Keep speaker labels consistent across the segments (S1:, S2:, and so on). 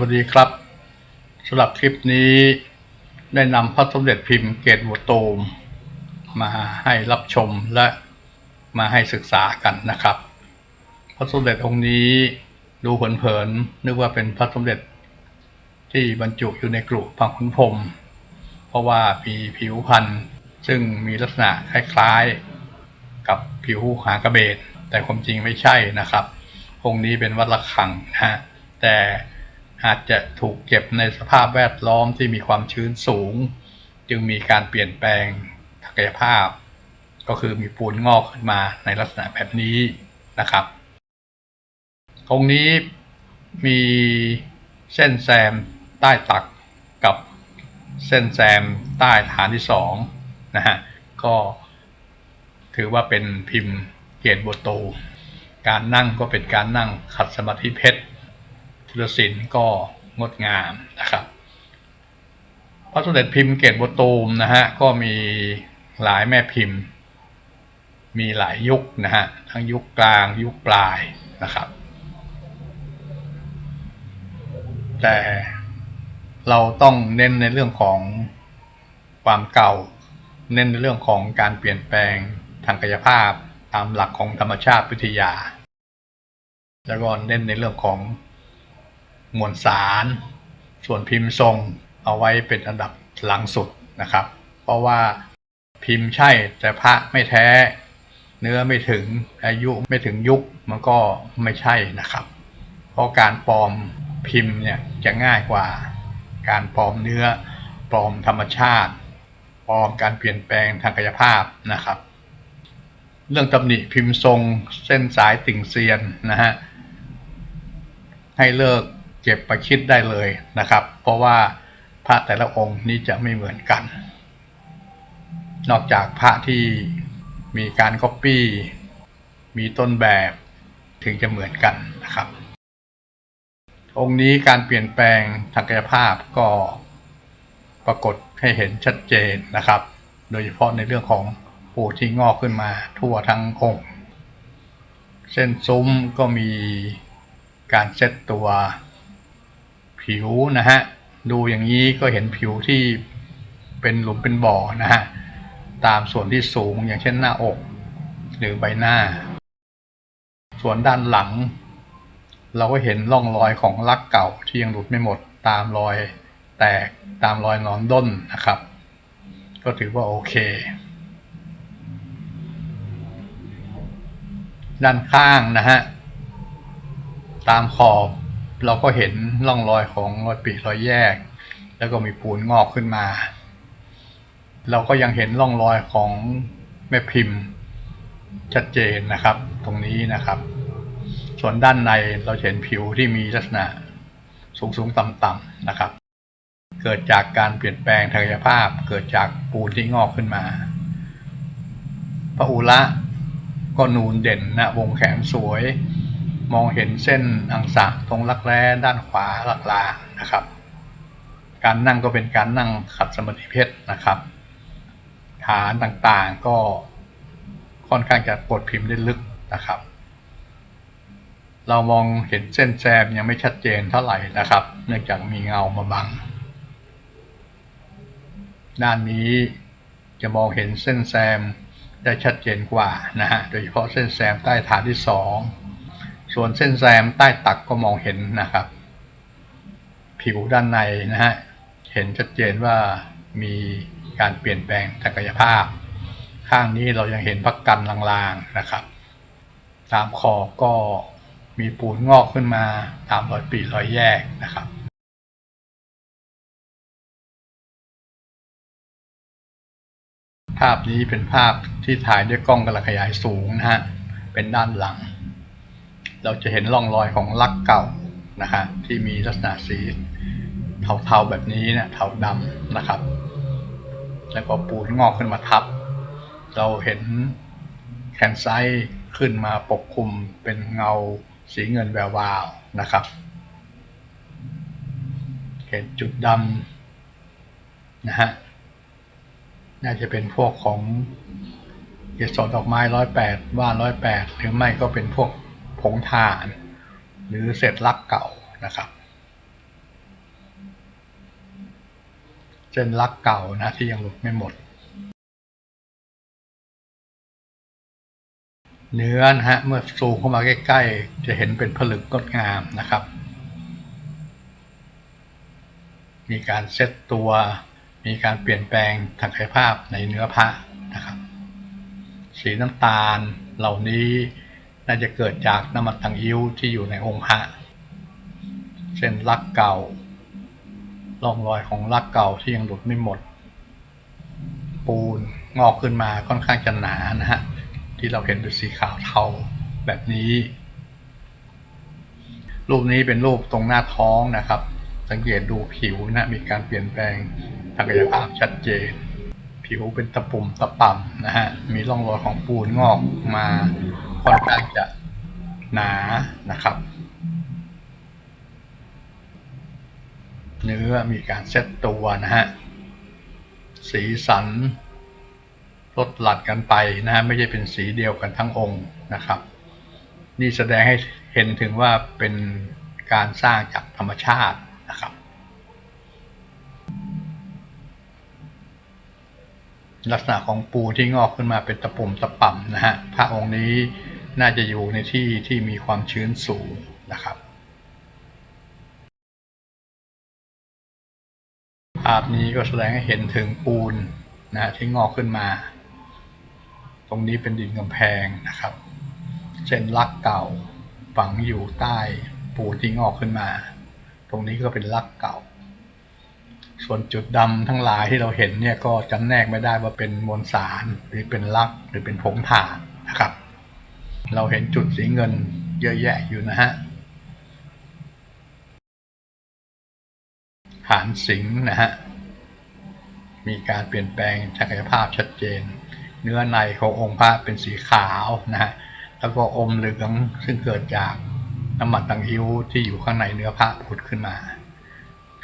S1: วัสดีครับสำหรับคลิปนี้ได้นำพระสมเด็จพิมพ์เกตวัวโตม มาให้รับชมและมาให้ศึกษากันนะครับ พระสมเด็จองค์นี้ดูเผินๆนึกว่าเป็นพระสมเด็จที่บรรจุอยู่ในกรุพังคุนพรมเพราะว่ามีผิวพรรณซึ่งมีลักษณะคล้ายๆ กับผิวหางกระเบนแต่ความจริงไม่ใช่นะครับ องค์นี้เป็นวัดระฆังนะฮะแต่ อาจจะถูกเก็บในสภาพแวดล้อมที่มีความชื้นสูง จึงมีการเปลี่ยนแปลงทางกายภาพ ก็คือมีปูนงอกขึ้นมาในลักษณะแบบนี้นะครับองนี้มีเส้นแซมใต้ตักกับเส้นแซมใต้ฐานที่สองนะฮะก็ถือว่าเป็นพิมพ์เกียรติโบโต การนั่งก็เป็นการนั่งขัดสมาธิเพชร ลศิลป์ก็งดงามนะครับ พระสมเด็จพิมพ์เกตบตูมนะฮะก็มีหลายแม่พิมพ์ มีหลายยุคนะฮะทั้งยุคกลางยุคปลายนะครับ แต่เราต้องเน้นในเรื่องของความเก่า เน้นในเรื่องของการเปลี่ยนแปลงทางกายภาพตามหลักของธรรมชาติวิทยา แล้วก็เน้นในเรื่องของ มวลสาร ส่วนพิมพ์ทรงเอาไว้เป็นอันดับหลังสุดนะครับ เพราะว่าพิมพ์ใช่แต่พระไม่แท้ เนื้อไม่ถึงอายุไม่ถึงยุคมันก็ไม่ใช่นะครับ เพราะการปลอมพิมพ์เนี่ยจะง่ายกว่า การปลอมเนื้อปลอมธรรมชาติปลอมการเปลี่ยนแปลงทางกายภาพนะครับ เรื่องตำหนิพิมพ์ทรงเส้นสายติ่งเซียนนะฮะให้เลิก เก็บประคิดได้เลยนะครับ เพราะว่าพระแต่ละองค์นี้จะไม่เหมือนกัน นอกจากพระที่มีการก๊อปปี้มีต้นแบบถึงจะเหมือนกันนะครับ องค์นี้การเปลี่ยนแปลงทางกายภาพก็ปรากฏให้เห็นชัดเจนนะครับ โดยเฉพาะในเรื่องของปูที่งอกขึ้นมาทั่วทั้งองค์ เส้นซุ้มก็มีการเซตตัว ผิวนะฮะดูอย่างนี้ก็เห็นผิวที่เป็นหลุมเป็นบ่อนะฮะตามส่วนที่สูงอย่างเช่นหน้าอก หรือใบหน้า ส่วนด้านหลัง เราก็เห็นร่องรอยของลักเก่าที่ยังหลุดไม่หมดตามรอยแตกตามรอยนอนด้นนะครับ ก็ถือว่าโอเค ด้านข้างนะฮะตามขอบ เราก็เห็นร่องรอยของรอยปีกรอยแยก แล้วก็มีปูนงอกขึ้นมา เราก็ยังเห็นร่องรอยของแม่พิมพ์ชัดเจนนะครับ ตรงนี้นะครับ ส่วนด้านในเราเห็นผิวที่มีลักษณะสูงสูงต่ำต่ำนะครับ เกิดจากการเปลี่ยนแปลงทางกายภาพ เกิดจากปูนที่งอกขึ้นมาพระอุระก็นูนเด่นนะวงแขนสวย มองเห็นเส้นอังสะตรงรักแร้ด้านขวาหลักลานะครับ การนั่งก็เป็นการนั่งขัดสมาธิเพชรนะครับฐานต่างๆก็ค่อนข้างจะกดพิมพ์ได้ลึกนะครับ เรามองเห็นเส้นแซมยังไม่ชัดเจนเท่าไหร่นะครับ เนื่องจากมีเงามาบัง ด้านนี้จะมองเห็นเส้นแซมได้ชัดเจนกว่านะฮะ โดยเฉพาะเส้นแซมใต้ฐานที่สอง ส่วนเส้นแซมใต้ตักก็มองเห็นนะครับ ผิวด้านในนะฮะเห็นชัดเจนว่ามีการเปลี่ยนแปลงทางกายภาพ ข้างนี้เรายังเห็นพักกันลางๆนะครับ ตามคอก็มีปูนงอกขึ้นมาตามรอยปีรอยแยกนะครับภาพนี้เป็นภาพที่ถ่ายด้วยกล้องกระขยายสูงนะฮะ เป็นด้านหลัง เราจะเห็นร่องรอยของลักเก่านะฮะที่มีลักษณะสีเทาๆแบบนี้เนะเทาดำนะครับ แล้วก็ปูนงอกขึ้นมาทับ เราเห็นแขนไซขึ้นมาปกคลุมเป็นเงาสีเงินแวววาวนะครับ เห็นจุดดำนะฮะน่าจะเป็นพวกของเกสรดอกไม้ร้อยแปดว่านร้อยแปดหรือไม่ก็เป็นพวก งถ่าน หรือเศษลักเก่านะครับเส้นลักเก่านะที่ยังหลุดไม่หมด เนื้อนะฮะเมื่อซูมเข้ามาใกล้ๆ จะเห็นเป็นผลึกงดงามนะครับ มีการเซตตัว มีการเปลี่ยนแปลงทางกายภาพในเนื้อพระนะครับ สีน้ำตาลเหล่านี้ น่าจะเกิดจากน้ำมันตังยิ้วที่อยู่ในองค์พระเส้นลักเก่าร่องรอยของลักเก่าที่ยังหลุดไม่หมด ปูนงอกขึ้นมาค่อนข้างจะหนานะฮะที่เราเห็นเป็นสีขาวเทาแบบนี้ รูปนี้เป็นรูปตรงหน้าท้องนะครับ สังเกตดูผิวนะมีการเปลี่ยนแปลงทางกายภาพชัดเจน ผิวเป็นตะปุ่มตะป่ำนะฮะมีร่องรอยของปูนงอกมา ค่อนข้างจะหนานะครับ เนื้อมีการเซตตัวนะฮะ สีสันลดหลั่นกันไปนะฮะ ไม่ใช่เป็นสีเดียวกันทั้งองค์นะครับ นี่แสดงให้เห็นถึงว่าเป็นการสร้างจากธรรมชาตินะครับ ลักษณะของปูที่งอกขึ้นมาเป็นตะปุ่มตะป่ำนะฮะพระองค์นี้ น่าจะอยู่ในที่ที่มีความชื้นสูงนะครับ ภาพนี้ก็แสดงให้เห็นถึงปูนนะที่งอกขึ้นมา ตรงนี้เป็นดินกำแพงนะครับเส้นลักเก่าฝังอยู่ใต้ปูนที่งอกขึ้นมา ตรงนี้ก็เป็นลักเก่า ส่วนจุดดำทั้งหลายที่เราเห็นเนี่ยก็จำแนกไม่ได้ว่าเป็นมวลสารหรือเป็นลักหรือเป็นผงถ่านนะครับ เราเห็นจุดสีเงินเยอะแยะอยู่นะฮะฐานสิงนะฮะ มีการเปลี่ยนแปลงศักยภาพชัดเจน เนื้อในขององค์พระเป็นสีขาวนะฮะ แล้วก็อมเหลืองซึ่งเกิดจากน้ำมันตังอิ้วที่อยู่ข้างในเนื้อพระผุดขึ้นมา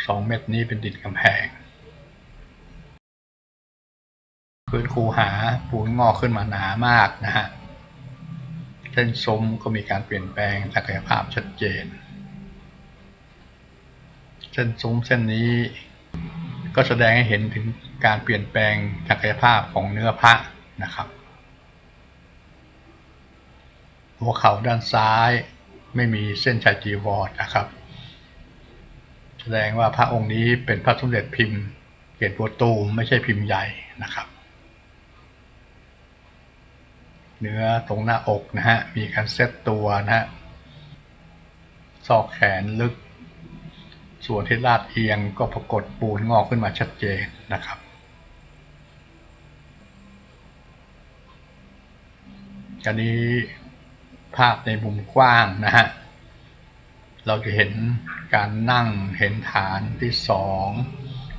S1: สองเม็ดนี้เป็นดินกำแพงพื้นคูหาปูนงอกขึ้นมาหนามากนะฮะ เส้นซุ้มก็มีการเปลี่ยนแปลงศักยภาพชัดเจน เส้นซุ้มเส้นนี้ก็แสดงให้เห็นถึงการเปลี่ยนแปลงศักยภาพของเนื้อพระนะครับ หัวเข่าด้านซ้ายไม่มีเส้นชายจีวรนะครับ แสดงว่าพระองค์นี้เป็นพระสมเด็จพิมพ์เกตบัวตูมไม่ใช่พิมพ์ใหญ่นะครับ เนื้อตรงหน้าอกนะฮะ มีการเซตตัวนะฮะซอกแขนลึก ส่วนที่ลาดเอียงก็ปรากฏปูนงอกขึ้นมาชัดเจนนะครับ อันนี้ภาพในมุมกว้างนะฮะ เราจะเห็นการนั่ง เห็นฐานที่สอง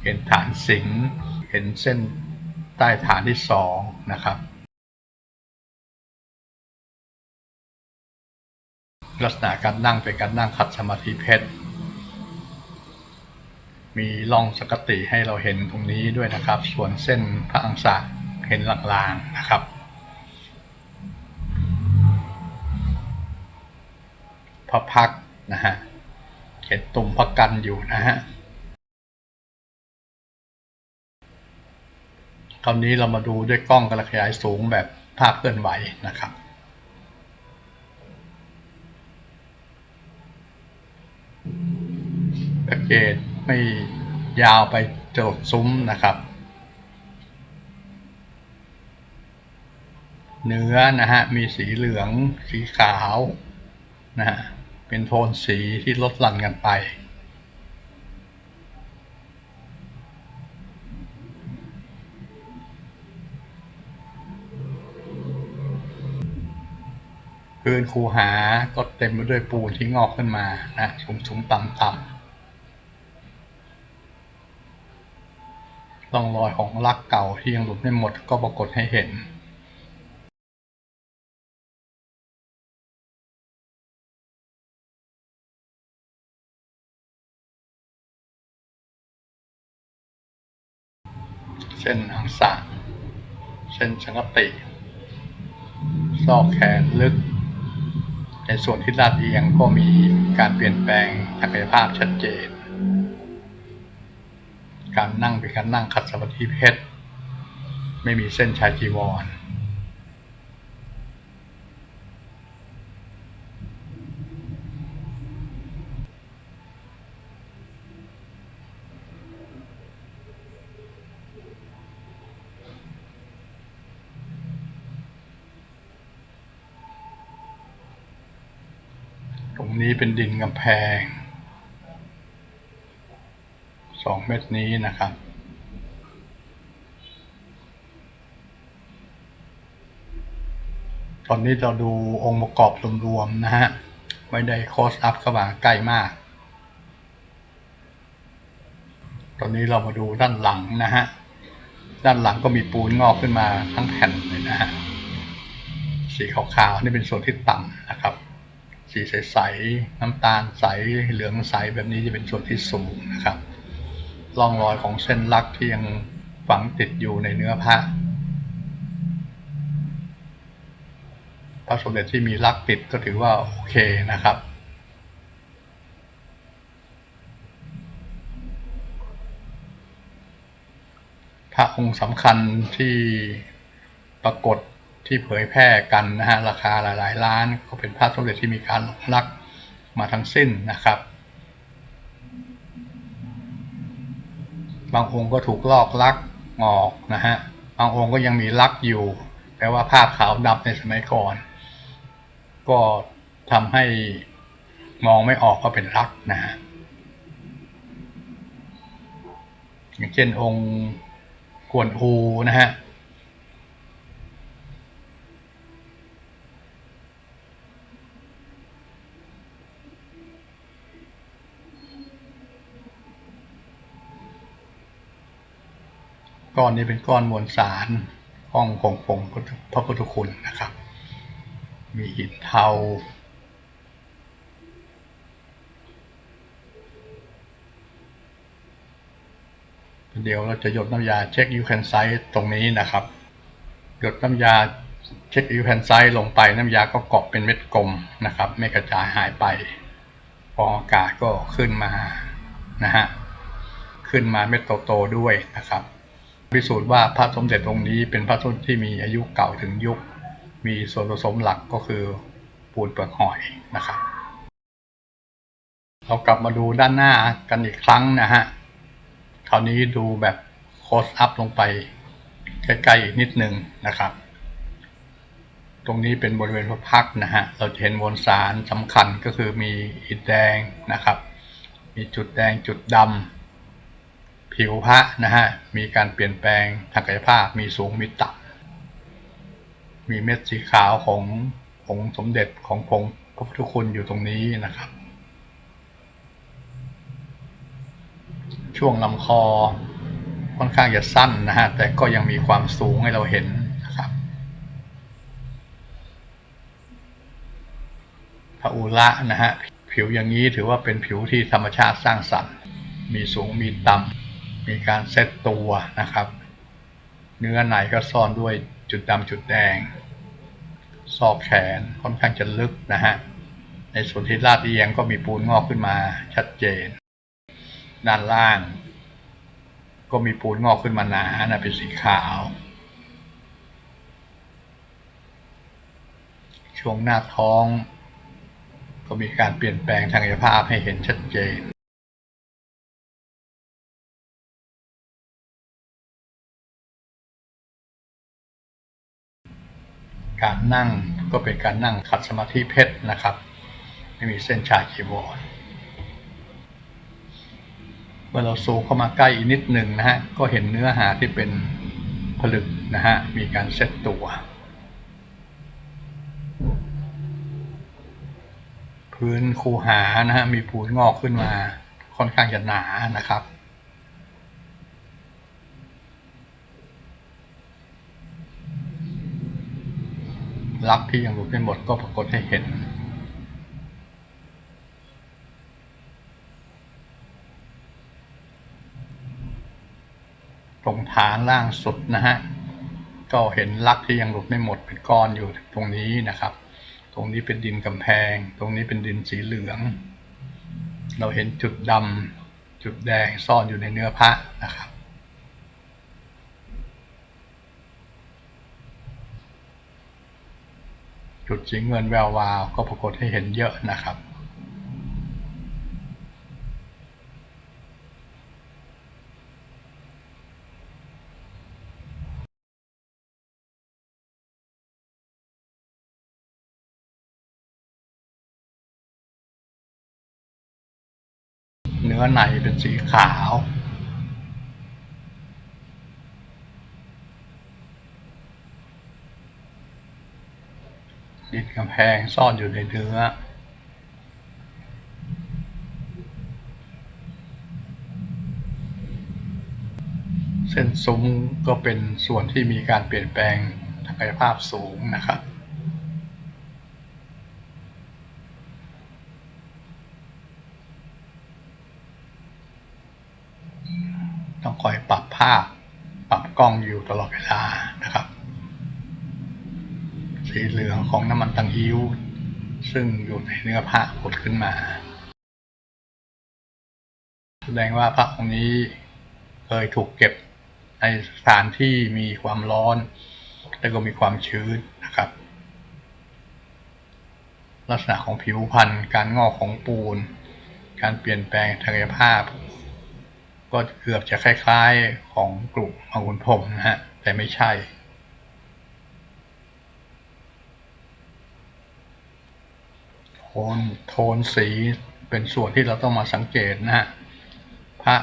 S1: เห็นฐานสิง เห็นเส้นใต้ฐานที่สองนะครับ ลักษณะการนั่งเป็นการนั่งขัดสมาธิเพชร มีร่องสกติให้เราเห็นตรงนี้ด้วยนะครับ ส่วนเส้นพระอังสะเห็นลางๆนะครับ พระพักนะฮะเห็นตุ่มพระกันอยู่นะฮะคราวนี้เรามาดูด้วยกล้องกระขยายสูงแบบภาพเคลื่อนไหวนะครับ แพ็กเกจไม่ยาวไปจดซุ้มนะครับ เนื้อนะฮะมีสีเหลืองสีขาวนะฮะเป็นโทนสีที่ลดหลั่นกันไปพื้นคูหาก็เต็มไปด้วยปูนที่งอกขึ้นมานะสูงสูงต่ำต่ ร่องรอยของลักเก่าที่ยังหลุดไม่หมดก็ปรากฏให้เห็นเส้นอังสะเส้นสังกติซอกแขนลึก ในส่วนที่ลาดเอียงก็มีการเปลี่ยนแปลงศักยภาพชัดเจน การนั่งเป็นการนั่งขัดสมาธิเพชร ไม่มีเส้นชายจีวร ตรงนี้เป็นดินกำแพง สองเม็ดนี้นะครับ ตอนนี้เราดูองค์ประกอบรวมๆนะฮะ ไม่ได้คอสอัพเข้ามาใกล้มาก ตอนนี้เรามาดูด้านหลังนะฮะ ด้านหลังก็มีปูนงอกขึ้นมาทั้งแผ่นเลยนะฮะ สีขาวๆนี่เป็นส่วนที่ต่ำนะครับสีใสๆ น้ำตาลใส เหลืองใสแบบนี้จะเป็นส่วนที่สูงนะครับ ร่องรอยของเส้นลักที่ยังฝังติดอยู่ในเนื้อพระพระสมเด็จที่มีลักติดก็ถือว่าโอเคนะครับ พระองค์สำคัญที่ปรากฏที่เผยแพร่กันนะฮะราคาหลายๆล้าน ก็เป็นพระสมเด็จที่มีการลักมาทั้งสิ้นนะครับ บางองค์ก็ถูกลอกลักออกนะฮะบางองค์ก็ยังมีลักอยู่แต่ว่าภาพขาวดำในสมัยก่อน ก็ทำให้มองไม่ออกว่าเป็นลักนะฮะอย่างเช่นองค์กวนอูนะฮะ ก้อนนี้เป็นก้อนมวลสารห้องของผงพระพุทธคุณนะครับ มีหินเทาเดี๋ยวเราจะหยดน้ำยาเช็คยูแคนไซต์ตรงนี้นะครับ หยดน้ำยาเช็คยูแคนไซต์ลงไปน้ำยาก็เกาะเป็นเม็ดกลมนะครับ ไม่กระจายหายไปฟองอากาศก็ขึ้นมานะฮะขึ้นมาเม็ดโตๆด้วยนะครับ พิสูจน์ว่าพระสมเด็จองค์นี้เป็นพระสมเด็จที่มีอายุเก่าถึงยุค มีส่วนผสมหลักก็คือปูนเปลือกหอยนะครับ เรากลับมาดูด้านหน้ากันอีกครั้งนะฮะ คราวนี้ดูแบบโคสอัพลงไปใกล้ๆอีกนิดนึงนะครับ ตรงนี้เป็นบริเวณพระพักนะฮะ เราจะเห็นมวลสารสำคัญก็คือมีอิฐแดงนะครับ มีจุดแดงจุดดำ ผิวพระนะฮะ มีการเปลี่ยนแปลงทางกายภาพ มีสูง มีต่ำ มีเม็ดสีขาวของผงสมเด็จของผงพระพุทธคุณอยู่ตรงนี้นะครับ ช่วงลำคอค่อนข้างจะสั้นนะฮะ แต่ก็ยังมีความสูงให้เราเห็นนะครับ พระอุระนะฮะ ผิวอย่างนี้ถือว่าเป็นผิวที่ธรรมชาติสร้างสรรค์ มีสูงมีต่ำ มีการเซตตัวนะครับ เนื้อในก็ซ่อนด้วยจุดดำจุดแดง ซอกแขนค่อนข้างจะลึกนะฮะ ในส่วนที่ลาดเอียงก็มีปูนงอกขึ้นมาชัดเจน ด้านล่าง ก็มีปูนงอกขึ้นมาหนานะเป็นสีขาว ช่วงหน้าท้อง ก็มีการเปลี่ยนแปลงทางกายภาพให้เห็นชัดเจน การนั่งก็เป็นการนั่งขัดสมาธิเพชรนะครับ ไม่มีเส้นชายจีวรเมื่อเราซูมเข้ามาใกล้อีกนิดหนึ่งนะฮะ ก็เห็นเนื้อหาที่เป็นผลึกนะฮะ มีการเซตตัว พื้นคูหานะฮะ มีปูนงอกขึ้นมาค่อนข้างจะหนานะครับ ลักที่ยังหลุดไม่หมดก็ปรากฏให้เห็น ตรงฐานล่างสุดนะฮะ ก็เห็นลักที่ยังหลุดไม่หมดเป็นก้อนอยู่ตรงนี้นะครับ ตรงนี้เป็นดินกำแพง ตรงนี้เป็นดินสีเหลือง เราเห็นจุดดำจุดแดงซ่อนอยู่ในเนื้อพระนะครับ จุดสีเงินแวววาวก็ปรากฏให้เห็นเยอะนะครับ เนื้อในเป็นสีขาว ดินกำแพงซ่อนอยู่ในเนื้อ เส้นซุ้มก็เป็นส่วนที่มีการเปลี่ยนแปลงทางกายภาพสูงนะครับต้องคอยปรับภาพ ปรับกล้องอยู่ตลอดเวลา สีเหลืองของน้ำมันตังอิ้วซึ่งอยู่ในเนื้อผ้าผุดขึ้นมา แสดงว่าพระองค์นี้เคยถูกเก็บในสถานที่มีความร้อน และก็มีความชื้นนะครับ ลักษณะของผิวพรรณการงอกของปูน การเปลี่ยนแปลงทางกายภาพ ก็เกือบจะคล้ายๆของกลุ่มมังคุนพรมนะฮะแต่ไม่ใช่ โท นโทนสีเป็นส่วนที่เราต้องมาสังเกตนะฮะพระ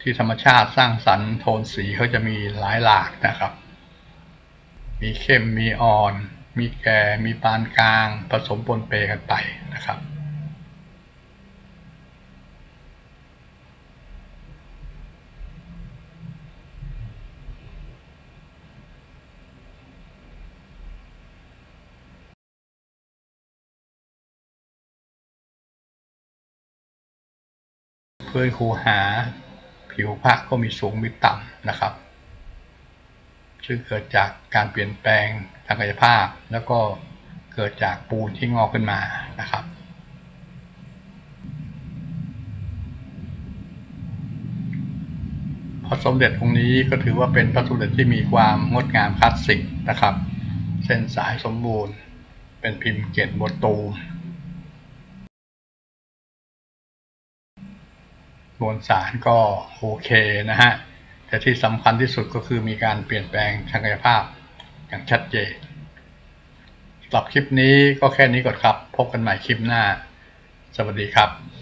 S1: ที่ธรรมชาติสร้างสรรค์โทนสีเขาจะมีหลายหลากนะครับ มีเข้มมีอ่อน มีแก่มีปานกลาง ผสมปนเปกันไปนะครับ พื้นคูหาผิวพระก็มีสูงมีต่ำนะครับ ซึ่งเกิดจากการเปลี่ยนแปลงทางกายภาพ แล้วก็เกิดจากปูนที่งอกขึ้นมานะครับพระสมเด็จองค์นี้ก็ถือว่าเป็นพระสมเด็จที่มีความงดงามคลาสสิกนะครับ เส้นสายสมบูรณ์ เป็นพิมพ์เกตบทตูม มวลสารก็โอเคนะฮะ แต่ที่สำคัญที่สุดก็คือมีการเปลี่ยนแปลงทางกายภาพอย่างชัดเจนสำหรับคลิปนี้ก็แค่นี้ก่อนครับ พบกันใหม่คลิปหน้า สวัสดีครับ